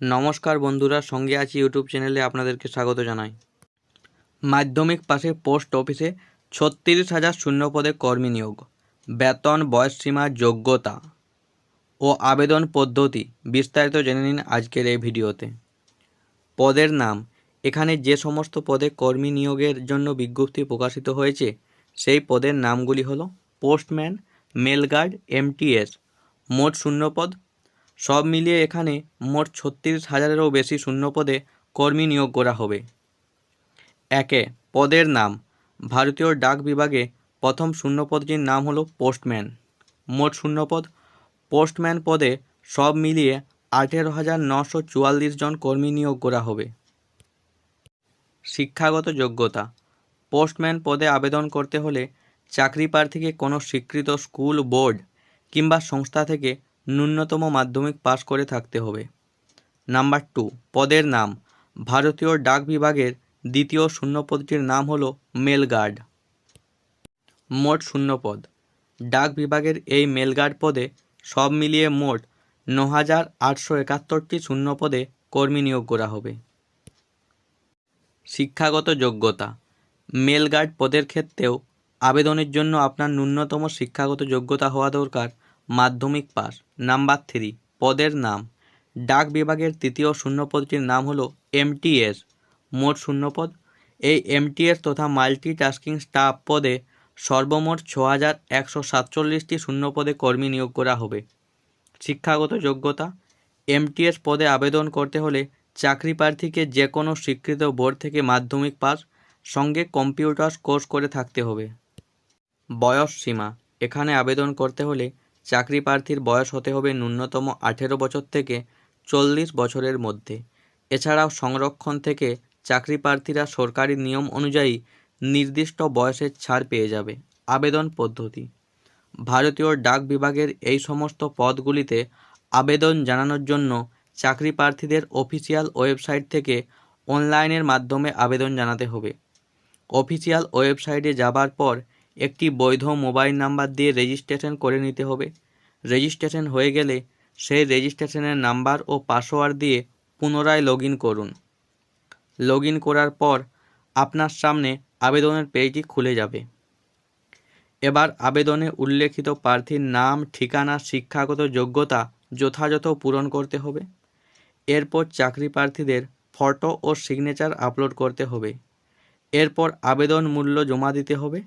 নমস্কার বন্ধুরা, সঙ্গে আছি ইউটিউব চ্যানেলে আপনাদেরকে স্বাগত জানাই। মাধ্যমিক পাশে পোস্ট অফিসে ছত্রিশ হাজার শূন্য পদে কর্মী নিয়োগ, বেতন, বয়সসীমা, যোগ্যতা ও আবেদন পদ্ধতি বিস্তারিত জেনে নিন আজকের এই ভিডিওতে। পদের নাম, এখানে যে সমস্ত পদে কর্মী নিয়োগের জন্য বিজ্ঞপ্তি প্রকাশিত হয়েছে, সেই পদের নামগুলি হলো পোস্টম্যান, মেলগার্ড এমটিএস মোট শূন্যপদ সব মিলিয়ে এখানে মোট ছত্রিশ হাজারেরও বেশি শূন্যপদে কর্মী নিয়োগ করা হবে। একে, পদের নাম। ভারতীয় ডাক বিভাগে প্রথম শূন্যপদটির নাম হলো পোস্টম্যান। মোট শূন্যপদ। পোস্টম্যান পদে সব মিলিয়ে আঠেরো হাজার নশো চুয়াল্লিশ জন কর্মী নিয়োগ করা হবে। শিক্ষাগত যোগ্যতা। পোস্টম্যান পদে আবেদন করতে হলে চাকরি প্রার্থীকে কোনো স্বীকৃত স্কুল, বোর্ড কিংবা সংস্থা থেকে ন্যূনতম মাধ্যমিক পাশ করে থাকতে হবে। নাম্বার টু, পদের নাম। ভারতীয় ডাক বিভাগের দ্বিতীয় শূন্যপদটির নাম হলো মেলগার্ড। মোট শূন্যপদ। ডাক বিভাগের এই মেলগার্ড পদে সব মিলিয়ে মোট ন হাজার আটশো একাত্তরটি শূন্যপদে কর্মী নিয়োগ করা হবে। শিক্ষাগত যোগ্যতা। মেলগার্ড পদের ক্ষেত্রেও আবেদনের জন্য আপনার ন্যূনতম শিক্ষাগত যোগ্যতা হওয়া দরকার মাধ্যমিক পাস। নাম্বার থ্রি, পদের নাম। ডাক বিভাগের তৃতীয় শূন্যপদটির নাম হলো এমটিএস। মোট শূন্যপদ। এই এমটিএস তথা মাল্টি টাস্কিং স্টাফ পদে সর্বমোট ছ হাজার একশো সাতচল্লিশটি শূন্যপদে কর্মী নিয়োগ করা হবে। শিক্ষাগত যোগ্যতা। এমটিএস পদে আবেদন করতে হলে চাকরি প্রার্থীকে যে কোনো স্বীকৃত বোর্ড থেকে মাধ্যমিক পাস, সঙ্গে কম্পিউটার কোর্স করে থাকতে হবে। বয়স সীমা। এখানে আবেদন করতে হলে চাকরি প্রার্থীর বয়স হতে হবে ন্যূনতম আঠেরো বছর থেকে চল্লিশ বছরের মধ্যে। এছাড়াও সংরক্ষণ থেকে চাকরি প্রার্থীরা সরকারি নিয়ম অনুযায়ী নির্দিষ্ট বয়সের ছাড় পেয়ে যাবে। আবেদন পদ্ধতি। ভারতীয় ডাক বিভাগের এই সমস্ত পদগুলিতে আবেদন জানানোর জন্য চাকরি প্রার্থীদের অফিসিয়াল ওয়েবসাইট থেকে অনলাইনের মাধ্যমে আবেদন জানাতে হবে। অফিসিয়াল ওয়েবসাইটে যাবার পর একটি বৈধ মোবাইল নাম্বার দিয়ে রেজিস্ট্রেশন করে নিতে হবে। রেজিস্ট্রেশন হয়ে গেলে সেই রেজিস্ট্রেশনের নাম্বার ও পাসওয়ার্ড দিয়ে পুনরায় লগ করুন। লগ করার পর আপনার সামনে আবেদনের পেজটি খুলে যাবে। এবার আবেদনে উল্লেখিত প্রার্থীর নাম, ঠিকানা, শিক্ষাগত যোগ্যতা যথাযথ পূরণ করতে হবে। এরপর চাকরি প্রার্থীদের ফটো ও সিগনেচার আপলোড করতে হবে। এরপর আবেদন মূল্য জমা দিতে হবে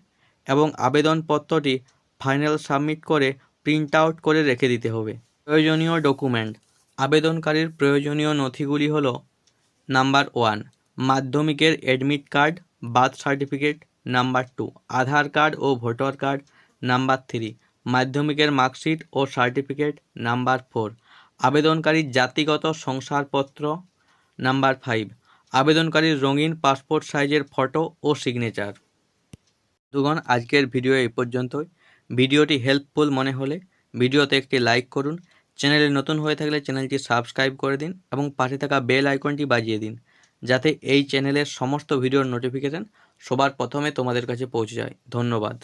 এবং আবেদনপত্রটি ফাইনাল সাবমিট করে প্রিন্ট আউট করে রেখে দিতে হবে। প্রয়োজনীয় ডকুমেন্ট আবেদনকারীর প্রয়োজনীয় নথিগুলি হলো নাম্বার ওয়ান মাধ্যমিকের admit card birth certificate number two Aadhaar card ও ভোটার কার্ড নাম্বার থ্রি মাধ্যমিকের মার্কশিট ও সার্টিফিকেট নাম্বার ফোর আবেদনকারীর জাতিগত শংসাপত্র নাম্বার ফাইভ আবেদনকারীর রঙিন পাসপোর্ট সাইজের ফটো ও সিগনেচার দুগণ, আজকের ভিডিও এই পর্যন্তই। ভিডিওটি হেল্পফুল মনে হলে ভিডিওতে একটি লাইক করুন। চ্যানেলে নতুন হয়ে থাকলে চ্যানেলটি সাবস্ক্রাইব করে দিন এবং পাশে থাকা বেল আইকনটি বাজিয়ে দিন, যাতে এই চ্যানেলের সমস্ত ভিডিওর নোটিফিকেশান সবার প্রথমে তোমাদের কাছে পৌঁছে যায়। ধন্যবাদ।